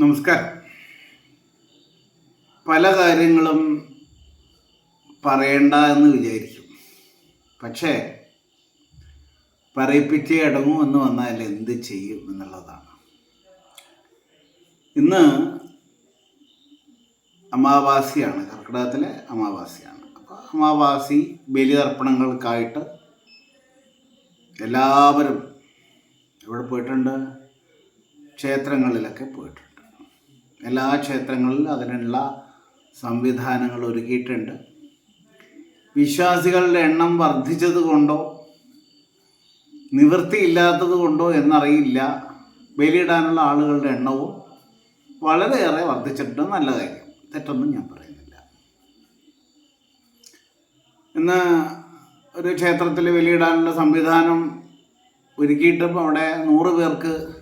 നമസ്കാരം. പല കാര്യങ്ങളും പറയണ്ട എന്ന് വിചാരിക്കും. പക്ഷേ പറയിപ്പിച്ചേ അടങ്ങൂ എന്ന് വന്നാൽ എന്ത് ചെയ്യും എന്നുള്ളതാണ്. ഇന്ന് അമാവാസിയാണ് കർക്കിടകത്തിലെ അമാവാസിയാണ്. അപ്പോൾ അമാവാസി ബലിതർപ്പണങ്ങൾക്കായിട്ട് എല്ലാവരും എവിടെ പോയിട്ടുണ്ട്? ക്ഷേത്രങ്ങളിലൊക്കെ പോയിട്ടുണ്ട്. എല്ലാ ക്ഷേത്രങ്ങളിലും അതിനുള്ള സംവിധാനങ്ങൾ ഒരുക്കിയിട്ടുണ്ട്. വിശ്വാസികളുടെ എണ്ണം വർദ്ധിച്ചത് കൊണ്ടോ നിവൃത്തിയില്ലാത്തത് കൊണ്ടോ എന്നറിയില്ല. ബലിയിടാനുള്ള ആളുകളുടെ എണ്ണവും വളരെയേറെ വർദ്ധിച്ചിട്ടുണ്ട്. നല്ല കാര്യം. തെറ്റൊന്നും ഞാൻ പറയുന്നില്ല. ഇന്ന് ഒരു ക്ഷേത്രത്തിൽ ബലിയിടാനുള്ള സംവിധാനം ഒരുക്കിയിട്ടും അവിടെ നൂറ് പേർക്ക്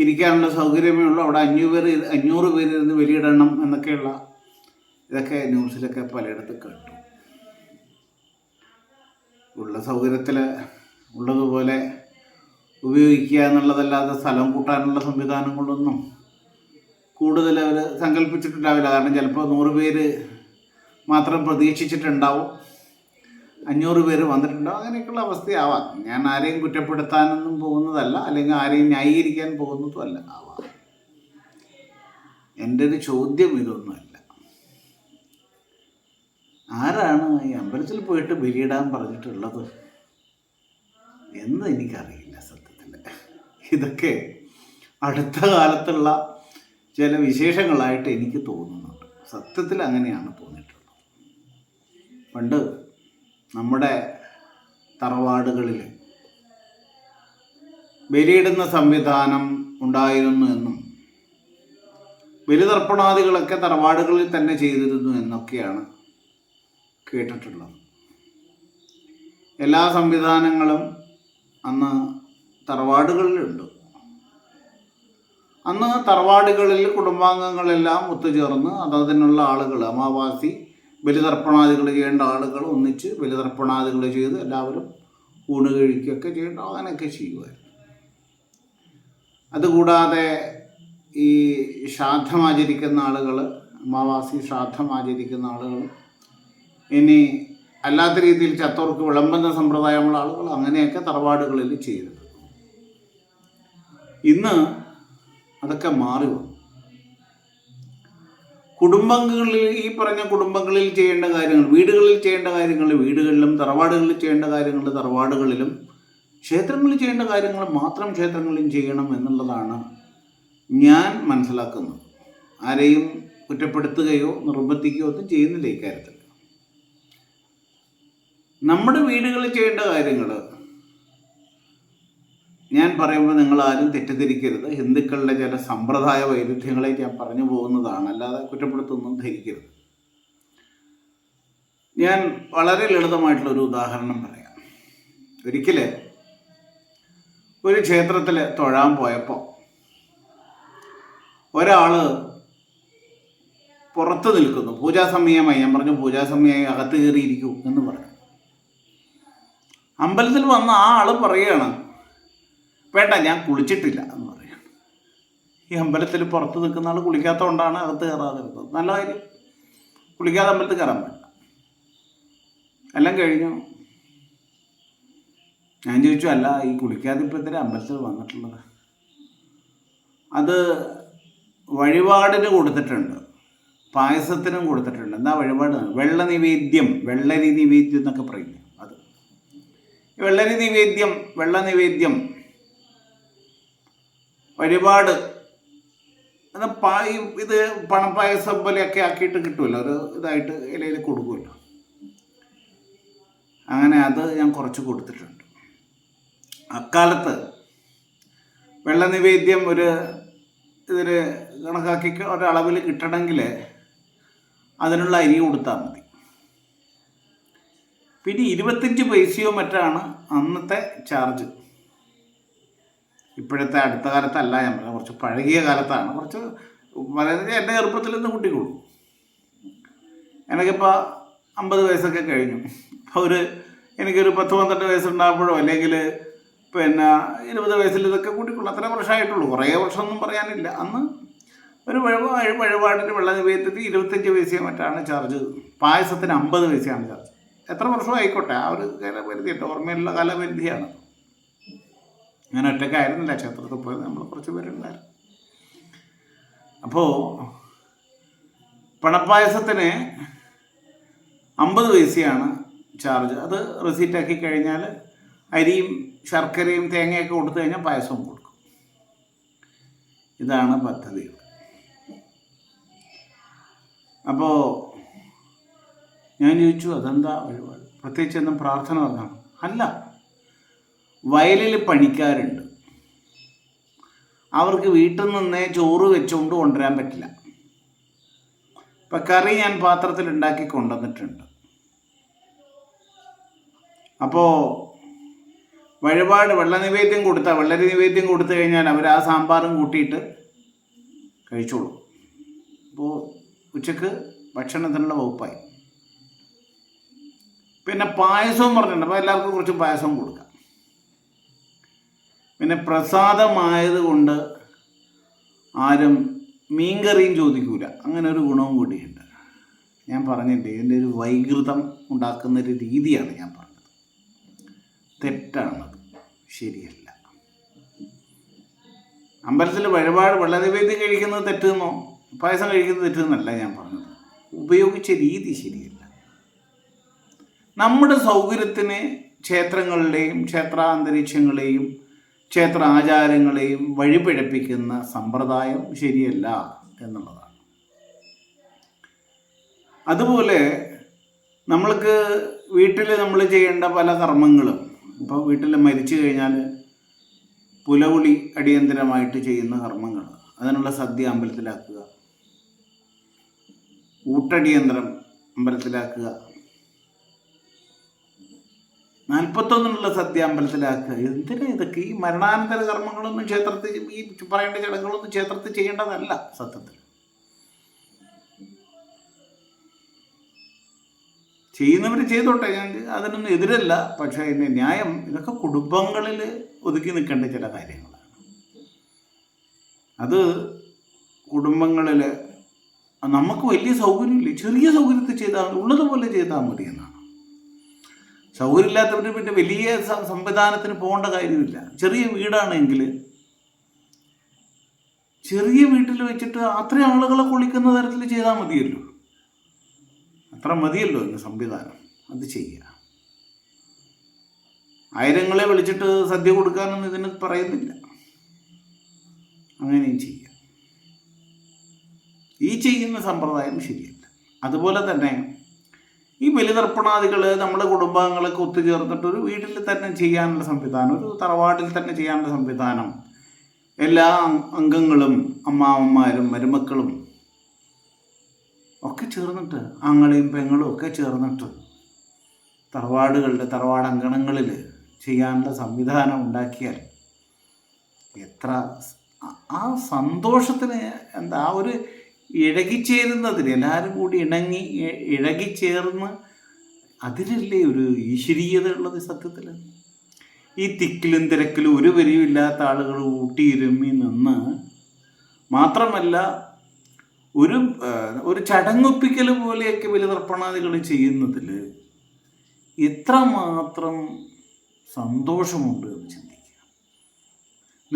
ഇരിക്കാനുള്ള സൗകര്യമേ ഉള്ളൂ. അവിടെ അഞ്ഞൂറ് പേര് അഞ്ഞൂറ് പേര് ഇരുന്ന് ബലിയിടണം എന്നൊക്കെയുള്ള ഇതൊക്കെ ന്യൂസിലൊക്കെ പലയിടത്ത് കേട്ടു. ഉള്ള സൗകര്യത്തിൽ ഉള്ളതുപോലെ ഉപയോഗിക്കുക എന്നുള്ളതല്ലാതെ സ്ഥലം കൂട്ടാനുള്ള സംവിധാനങ്ങളൊന്നും കൂടുതൽ അവർ സങ്കല്പിച്ചിട്ടുണ്ടാവില്ല. കാരണം ചിലപ്പോൾ നൂറ് പേര് മാത്രം പ്രതീക്ഷിച്ചിട്ടുണ്ടാവും. അഞ്ഞൂറ് പേര് വന്നിട്ടുണ്ടോ? അങ്ങനെയൊക്കെയുള്ള അവസ്ഥയാവാം. ഞാൻ ആരെയും കുറ്റപ്പെടുത്താനൊന്നും പോകുന്നതല്ല അല്ലെങ്കിൽ ആരെയും ന്യായീകരിക്കാൻ പോകുന്നതും അല്ല ആവാം. എന്റെ ഒരു ചോദ്യം ഇതൊന്നുമല്ല. ആരാണ് ഈ അമ്പലത്തിൽ പോയിട്ട് ബലിയിടാൻ പറഞ്ഞിട്ടുള്ളത്? എന്ന് എനിക്കറിയില്ല സത്യത്തിൽ. ഇതൊക്കെ അടുത്ത കാലത്തുള്ള ചില വിശേഷങ്ങളായിട്ട് എനിക്ക് തോന്നുന്നുണ്ട്. സത്യത്തിൽ അങ്ങനെയാണ് തോന്നിയിട്ടുള്ളത്. പണ്ട് നമ്മുടെ തറവാടുകളിൽ ബലിയിടുന്ന സംവിധാനം ഉണ്ടായിരുന്നു എന്നും ബലിതർപ്പണാദികളൊക്കെ തറവാടുകളിൽ തന്നെ ചെയ്തിരുന്നു എന്നൊക്കെയാണ് കേട്ടിട്ടുള്ളത്. എല്ലാ സംവിധാനങ്ങളും അന്ന് തറവാടുകളിലുണ്ട്. അന്ന് തറവാടുകളിൽ കുടുംബാംഗങ്ങളെല്ലാം ഒത്തുചേർന്ന് അതതിനുള്ള ആളുകൾ അമാവാസി ബലിതർപ്പണാദികൾ ചെയ്യേണ്ട ആളുകൾ ഒന്നിച്ച് ബലിതർപ്പണാദികൾ ചെയ്ത് എല്ലാവരും ഊണ് കഴിക്കുകയൊക്കെ ചെയ്യേണ്ട അങ്ങനെയൊക്കെ ചെയ്യുമായിരുന്നു അതുകൂടാതെ ഈ ശ്രാദ്ധം ആചരിക്കുന്ന ആളുകൾ അമാവാസി ശ്രാദ്ധം ആചരിക്കുന്ന ആളുകൾ ഇനി അല്ലാത്ത രീതിയിൽ ചത്തോർക്ക് വിളമ്പുന്ന സമ്പ്രദായമുള്ള ആളുകൾ അങ്ങനെയൊക്കെ തറവാടുകളിൽ ചെയ്തിരുന്നു ഇന്ന് അതൊക്കെ മാറി വന്നു. കുടുംബങ്ങളിൽ ഈ പറഞ്ഞ കുടുംബങ്ങളിൽ ചെയ്യേണ്ട കാര്യങ്ങൾ വീടുകളിൽ ചെയ്യേണ്ട കാര്യങ്ങൾ വീടുകളിലും തറവാടുകളിൽ ചെയ്യേണ്ട കാര്യങ്ങൾ തറവാടുകളിലും ക്ഷേത്രങ്ങളിൽ ചെയ്യേണ്ട കാര്യങ്ങൾ മാത്രം ക്ഷേത്രങ്ങളിൽ ചെയ്യണം എന്നുള്ളതാണ് ഞാൻ മനസ്സിലാക്കുന്നത്. ആരെയും കുറ്റപ്പെടുത്തുകയോ നിർബന്ധിക്കുകയോ ഒന്നും ചെയ്യുന്നില്ല ഇക്കാര്യത്തിൽ നമ്മുടെ വീടുകളിൽ ചെയ്യേണ്ട കാര്യങ്ങൾ ഞാൻ പറയുമ്പോൾ നിങ്ങൾ ആരും തെറ്റിദ്ധരിക്കരുത്. ഹിന്ദുക്കളുടെ ചില സമ്പ്രദായ വൈരുദ്ധ്യങ്ങളെ ഞാൻ പറഞ്ഞു പോകുന്നതാണ്. അല്ലാതെ കുറ്റപ്പെടുത്തൊന്നും ധരിക്കരുത്. ഞാൻ വളരെ ലളിതമായിട്ടുള്ള ഒരു ഉദാഹരണം പറയാം. ഒരിക്കൽ ഒരു ക്ഷേത്രത്തിൽ തൊഴാൻ പോയപ്പോൾ ഒരാൾ പുറത്ത് നിൽക്കുന്നു. പൂജാസമയമായി. ഞാൻ പറഞ്ഞു പൂജാസമയമായി അകത്ത് കയറിയിരിക്കൂ എന്ന് പറഞ്ഞു. അമ്പലത്തിൽ വന്ന ആ ആൾ പറയുകയാണ് വേണ്ട ഞാൻ കുളിച്ചിട്ടില്ല എന്ന് പറയാം. ഈ അമ്പലത്തിൽ പുറത്ത് നിൽക്കുന്ന ആൾ കുളിക്കാത്തതുകൊണ്ടാണ് അകത്ത് കയറാതിരുന്നത്. നല്ല കാര്യം. കുളിക്കാതെ അമ്പലത്തിൽ കയറാൻ വേണ്ട എല്ലാം കഴിഞ്ഞു. ഞാൻ ചോദിച്ചു അല്ല ഈ കുളിക്കാതെ ഇപ്പം എന്തിനാ അമ്പലത്തിൽ വന്നിട്ടുള്ളത്? അത് വഴിപാടിന് കൊടുത്തിട്ടുണ്ട്. പായസത്തിനും കൊടുത്തിട്ടുണ്ട്. എന്താ വഴിപാട്? വെള്ള നിവേദ്യം വെള്ളരി നിവേദ്യം എന്നൊക്കെ പറയുന്നു അത്. വെള്ളരി നിവേദ്യം വെള്ള നിവേദ്യം വഴിപാട്. ഇത് പണപ്പായസം പോലെയൊക്കെ ആക്കിയിട്ട് കിട്ടുമല്ലോ? ഒരു ഇതായിട്ട് ഇലയിൽ കൊടുക്കുമല്ലോ? അങ്ങനെ അത് ഞാൻ കുറച്ച് കൊടുത്തിട്ടുണ്ട്. അക്കാലത്ത് വെള്ളനിവേദ്യം ഒരു ഇതിൽ കണക്കാക്കി ഒരളവിൽ കിട്ടണമെങ്കിൽ അതിനുള്ള അരി കൊടുത്താൽ മതി. പിന്നെ ഇരുപത്തഞ്ച് പൈസയോ മറ്റാണ് അന്നത്തെ ചാർജ്. ഇപ്പോഴത്തെ അടുത്ത കാലത്തല്ല ഞാൻ പറഞ്ഞത്. കുറച്ച് പഴകിയ കാലത്താണ്. കുറച്ച് വളരെ എന്റെ ചെറുപ്പത്തിൽ നിന്ന് കൂട്ടിക്കൊള്ളു. എനിക്കിപ്പോൾ അമ്പത് വയസ്സൊക്കെ കഴിഞ്ഞു. അപ്പോൾ ഒരു എനിക്കൊരു പത്ത് പന്ത്രണ്ട് വയസ്സുണ്ടാകുമ്പോഴോ അല്ലെങ്കിൽ പിന്നെ ഇരുപത് വയസ്സിൽ ഇതൊക്കെ കൂട്ടിക്കൊള്ളു. അത്ര വർഷമായിട്ടുള്ളൂ. കുറേ വർഷമൊന്നും പറയാനില്ല. അന്ന് ഒരു വഴിപാട് വഴിപാടിന്റെ വെള്ള നിവേദ്യത്തിൽ ഇരുപത്തഞ്ച് പൈസയോ മറ്റാണ് ചാർജ്. പായസത്തിന് അമ്പത് പൈസയാണ് ചാർജ്. എത്ര വർഷം ആയിക്കോട്ടെ? ആ ഒരു കാലപരിധിയുണ്ട്. ഓർമ്മയുള്ള കാലപരിധിയാണ്. ഞാൻ ഒറ്റക്കായിരുന്നില്ല ക്ഷേത്രത്തിൽ പോയത് നമ്മൾ കുറച്ച് പേരുണ്ടായിരുന്നു. അപ്പോൾ പണപ്പായസത്തിന് അമ്പത് പൈസയാണ് ചാർജ് അത് റെസീറ്റാക്കി കഴിഞ്ഞാൽ അരിയും ശർക്കരയും തേങ്ങയൊക്കെ കൊടുത്തു കഴിഞ്ഞാൽ പായസവും കൊടുക്കും. ഇതാണ് പദ്ധതി. അപ്പോൾ ഞാൻ ചോദിച്ചു അതെന്താ വഴിപാട്? പ്രത്യേകിച്ച് എന്നും പ്രാർത്ഥന പറഞ്ഞാണ്? അല്ല. വയലിൽ പണിക്കാരുണ്ട്. അവർക്ക് വീട്ടിൽ നിന്ന് ചോറ് വെച്ചുകൊണ്ട് കൊണ്ടുവരാൻ പറ്റില്ല. ഇപ്പം കറി ഞാൻ പാത്രത്തിൽ ഉണ്ടാക്കി കൊണ്ടുവന്നിട്ടുണ്ട്. അപ്പോൾ വഴിപാട് വെള്ള നിവേദ്യം കൊടുത്താൽ വെള്ളരി നിവേദ്യം കൊടുത്തു കഴിഞ്ഞാൽ അവർ ആ സാമ്പാറും കൂട്ടിയിട്ട് കഴിച്ചോളും. അപ്പോൾ ഉച്ചയ്ക്ക് ഭക്ഷണത്തിനുള്ള വകുപ്പായി. പിന്നെ പായസവും പറഞ്ഞിട്ടുണ്ട്. അപ്പോൾ എല്ലാവർക്കും കുറച്ച് പായസവും കൊടുക്കാം. പിന്നെ പ്രസാദമായത് കൊണ്ട് ആരും മീൻകറിയും ചോദിക്കൂല. അങ്ങനെ ഒരു ഗുണവും കൂടിയുണ്ട്. ഞാൻ പറഞ്ഞില്ലേ ഇതിന്റെ ഒരു വൈകൃതം ഉണ്ടാക്കുന്ന ഒരു രീതിയാണ് ഞാൻ പറഞ്ഞത്. തെറ്റാണത്. ശരിയല്ല. അമ്പലത്തിൽ വഴിപാട് വെള്ളനിവേദ്യം കഴിക്കുന്നത് തെറ്റെന്നോ? പായസം കഴിക്കുന്നത് തെറ്റെന്നല്ല ഞാൻ പറഞ്ഞത്. ഉപയോഗിച്ച രീതി ശരിയല്ല. നമ്മുടെ സൗകര്യത്തിന് ക്ഷേത്രങ്ങളുടെയും ക്ഷേത്രാന്തരീക്ഷങ്ങളെയും ക്ഷേത്ര ആചാരങ്ങളെയും വഴിപിഴപ്പിക്കുന്ന സമ്പ്രദായം ശരിയല്ല എന്നുള്ളതാണ്. അതുപോലെ നമ്മൾക്ക് വീട്ടിൽ നമ്മൾ ചെയ്യേണ്ട പല കർമ്മങ്ങളും ഇപ്പോൾ വീട്ടിൽ മരിച്ചു കഴിഞ്ഞാൽ പുലവുളി അടിയന്തരമായിട്ട് ചെയ്യുന്ന കർമ്മങ്ങൾ അതിനുള്ള സദ്യ അമ്പലത്തിലാക്കുക. ഊട്ടടിയന്തരം അമ്പലത്തിലാക്കുക. നാൽപ്പത്തൊന്നിനുള്ള സദ്യ അമ്പലത്തിലാക്കുക എന്തിനാ ഇതൊക്കെ? ഈ മരണാനന്തര കർമ്മങ്ങളൊന്നും ക്ഷേത്രത്തിൽ ഈ പറയേണ്ട ചടങ്ങുകളൊന്നും ക്ഷേത്രത്തിൽ ചെയ്യേണ്ടതല്ല സത്യത്തിൽ. ചെയ്യുന്നവർ ചെയ്തോട്ടെ. ഞാൻ അതിനൊന്നും എതിരല്ല. പക്ഷേ അതിന്റെ ന്യായം ഇതൊക്കെ കുടുംബങ്ങളിൽ ഒതുക്കി നിൽക്കേണ്ട ചില കാര്യങ്ങളാണ്. അത് കുടുംബങ്ങളിൽ നമുക്ക് വലിയ സൗകര്യമില്ല. ചെറിയ സൗകര്യത്തിൽ ചെയ്താൽ ഉള്ളതുപോലെ ചെയ്താൽ മതി എന്നാണ്. സൗകര്യമില്ലാത്തവർ പിന്നെ വലിയ സംവിധാനത്തിന് പോകേണ്ട കാര്യമില്ല. ചെറിയ വീടാണെങ്കിൽ ചെറിയ വീട്ടിൽ വെച്ചിട്ട് അത്രയും ആളുകളെ കൊള്ളിക്കുന്ന തരത്തിൽ ചെയ്താൽ മതിയല്ലോ. അത്ര മതിയല്ലോ ഇന്ന് സംവിധാനം. അത് ചെയ്യുക ആയിരങ്ങളെ വിളിച്ചിട്ട് സദ്യ കൊടുക്കാനൊന്നും ഇതിന് പറയുന്നില്ല. അങ്ങനെയും ചെയ്യാം. ഈ ചെയ്യുന്ന സമ്പ്രദായം ശരിയല്ല. അതുപോലെ തന്നെ ഈ ബലിതർപ്പണാദികൾ നമ്മുടെ കുടുംബാംഗങ്ങളൊക്കെ ഒത്തുചേർന്നിട്ട് ഒരു വീട്ടിൽ തന്നെ ചെയ്യാനുള്ള സംവിധാനം ഒരു തറവാട്ടിൽ തന്നെ ചെയ്യാനുള്ള സംവിധാനം. എല്ലാ അംഗങ്ങളും അമ്മാവന്മാരും മരുമക്കളും ഒക്കെ ചേർന്നിട്ട് ആങ്ങളെയും പെങ്ങളും ഒക്കെ ചേർന്നിട്ട് തറവാടുകളുടെ തറവാട് അങ്കണങ്ങളിൽ ചെയ്യാനുള്ള സംവിധാനം ഉണ്ടാക്കിയാൽ എത്ര ആ സന്തോഷത്തിന് എന്താ ആ ഒരു ഇഴകിച്ചേരുന്നതിന് എല്ലാവരും കൂടി ഇണങ്ങി ഇഴകിച്ചേർന്ന് അതിലല്ലേ ഒരു ഈശ്വരീയത ഉള്ളത് സത്യത്തിൽ ഈ തിക്കിലും തിരക്കിലും ഒരു വരിയും ഇല്ലാത്ത ആളുകൾ ഊട്ടിയിരുമ്മി നിന്ന് മാത്രമല്ല ഒരു ഒരു ചടങ്ങൊപ്പിക്കൽ പോലെയൊക്കെ ബലിതർപ്പണാദികൾ ചെയ്യുന്നതിൽ എത്രമാത്രം സന്തോഷമുണ്ട്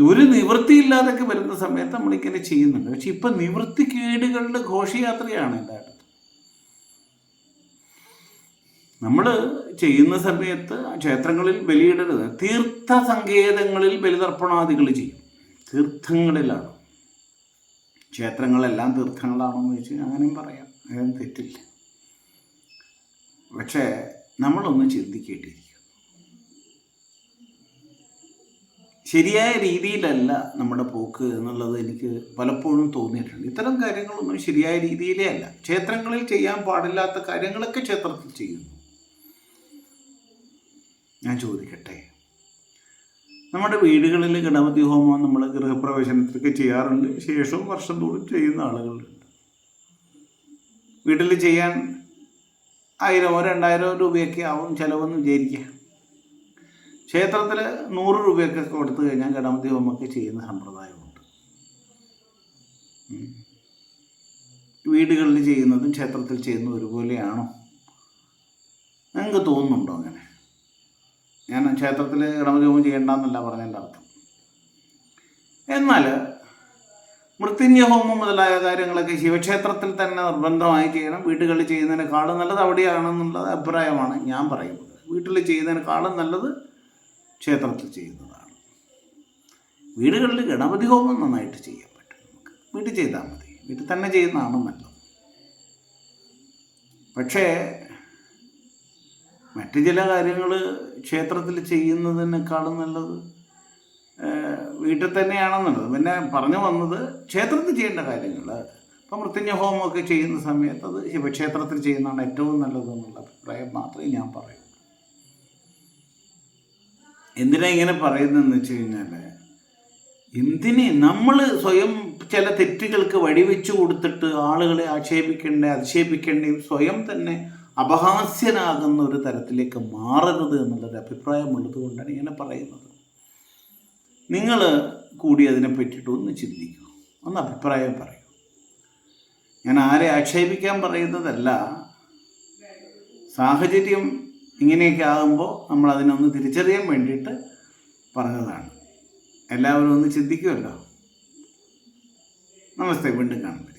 ഒരു നിവൃത്തിയില്ലാതൊക്കെ വരുന്ന സമയത്ത് നമ്മളിങ്ങനെ ചെയ്യുന്നുണ്ട്. പക്ഷെ ഇപ്പൊ നിവൃത്തിക്കേടുകളുടെ ഘോഷയാത്രയാണ് എല്ലായിടത്തും. നമ്മൾ ചെയ്യുന്ന സമയത്ത് ക്ഷേത്രങ്ങളിൽ ബലിയിടരുത്. തീർത്ഥ സങ്കേതങ്ങളിൽ ബലിതർപ്പണാദികൾ ചെയ്യും. തീർത്ഥങ്ങളിലാണ്. ക്ഷേത്രങ്ങളെല്ലാം തീർത്ഥങ്ങളാണോ എന്ന് ചോദിച്ചു കഴിഞ്ഞാൽ അങ്ങനെയും പറയാം. അങ്ങനെ തെറ്റില്ല. പക്ഷേ നമ്മളൊന്ന് ചിന്തിക്കേണ്ടിയിരിക്കും ശരിയായ രീതിയിലല്ല നമ്മുടെ പോക്ക് എന്നുള്ളത് എനിക്ക് പലപ്പോഴും തോന്നിയിട്ടുണ്ട്. ഇത്തരം കാര്യങ്ങളൊന്നും ശരിയായ രീതിയിലേ അല്ല. ക്ഷേത്രങ്ങളിൽ ചെയ്യാൻ പാടില്ലാത്ത കാര്യങ്ങളൊക്കെ ക്ഷേത്രത്തിൽ ചെയ്യുന്നു. ഞാൻ ചോദിക്കട്ടെ? നമ്മുടെ വീടുകളിൽ ഗണപതി ഹോമം നമ്മൾ ഗൃഹപ്രവേശനത്തിലൊക്കെ ചെയ്യാറുണ്ട്. ശേഷവും വർഷം തോറും ചെയ്യുന്ന ആളുകളുണ്ട്. വീട്ടിൽ ചെയ്യാൻ ആയിരമോ രണ്ടായിരമോ രൂപയൊക്കെ ആവും ചിലവെന്ന് വിചാരിക്കുക. ക്ഷേത്രത്തിൽ നൂറ് രൂപയൊക്കെ കൊടുത്തു കഴിഞ്ഞാൽ ഗണപതി ഹോമൊക്കെ ചെയ്യുന്ന സമ്പ്രദായമുണ്ട്. വീടുകളിൽ ചെയ്യുന്നതും ക്ഷേത്രത്തിൽ ചെയ്യുന്നതും ഒരുപോലെയാണോ? നിങ്ങൾക്ക് തോന്നുന്നുണ്ടോ അങ്ങനെ? ഞാൻ ക്ഷേത്രത്തിൽ ഗണപതി ഹോമം ചെയ്യേണ്ടെന്നല്ല പറഞ്ഞതിന്റെ അർത്ഥം. എന്നാൽ മൃത്യുഞ്ജ ഹോമം മുതലായ കാര്യങ്ങളൊക്കെ ശിവക്ഷേത്രത്തിൽ തന്നെ നിർബന്ധമായി ചെയ്യണം. വീടുകളിൽ ചെയ്യുന്നതിനേക്കാളും നല്ലത് അവിടെയാണെന്നുള്ള അഭിപ്രായമാണ് ഞാൻ പറയുന്നത്. വീട്ടിൽ ചെയ്യുന്നതിനേക്കാളും നല്ലത് ക്ഷേത്രത്തിൽ ചെയ്യുന്നതാണ്. വീടുകളിൽ ഗണപതി ഹോമം നന്നായിട്ട് ചെയ്യാൻ പറ്റും നമുക്ക് വീട്ടിൽ ചെയ്താൽ മതി. വീട്ടിൽ തന്നെ ചെയ്യുന്നതാണ് നല്ലത്. പക്ഷേ മറ്റ് ചില കാര്യങ്ങൾ ക്ഷേത്രത്തിൽ ചെയ്യുന്നതിനേക്കാളും നല്ലത് വീട്ടിൽ തന്നെയാണെന്നുള്ളത്. പിന്നെ പറഞ്ഞു വന്നത് ക്ഷേത്രത്തിൽ ചെയ്യേണ്ട കാര്യങ്ങൾ. ഇപ്പം മൃത്യുഞ്ജ ഹോമമൊക്കെ ചെയ്യുന്ന സമയത്ത് അത് ശിവക്ഷേത്രത്തിൽ ചെയ്യുന്നതാണ് ഏറ്റവും നല്ലതെന്നുള്ള അഭിപ്രായം മാത്രമേ ഞാൻ പറയൂ. എന്തിനാ ഇങ്ങനെ പറയുന്നതെന്ന് വെച്ച് കഴിഞ്ഞാൽ എന്തിന് നമ്മൾ സ്വയം ചില തെറ്റുകൾക്ക് വഴിവെച്ചു കൊടുത്തിട്ട് ആളുകളെ ആക്ഷേപിക്കേണ്ട അധിക്ഷേപിക്കേണ്ടയും സ്വയം തന്നെ അപഹാസ്യനാകുന്ന ഒരു തരത്തിലേക്ക് മാറരുത് എന്നുള്ളൊരു അഭിപ്രായമുള്ളത് കൊണ്ടാണ് ഇങ്ങനെ പറയുന്നത്. നിങ്ങൾ കൂടി അതിനെ പറ്റിയിട്ട് ഒന്ന് ചിന്തിക്കൂ. ഒന്ന് അഭിപ്രായം പറയൂ. ഞാൻ ആരെ ആക്ഷേപിക്കാൻ പറയുന്നതല്ല സാഹചര്യം ഇങ്ങനെയൊക്കെ ആകുമ്പോൾ നമ്മൾ അതിനൊന്ന് തിരിച്ചറിയാൻ വേണ്ടിയിട്ട് പറഞ്ഞതാണ്. എല്ലാവരും ഒന്ന് ചിന്തിക്കുമല്ലോ. നമസ്തേ വീണ്ടും കാണുന്നത്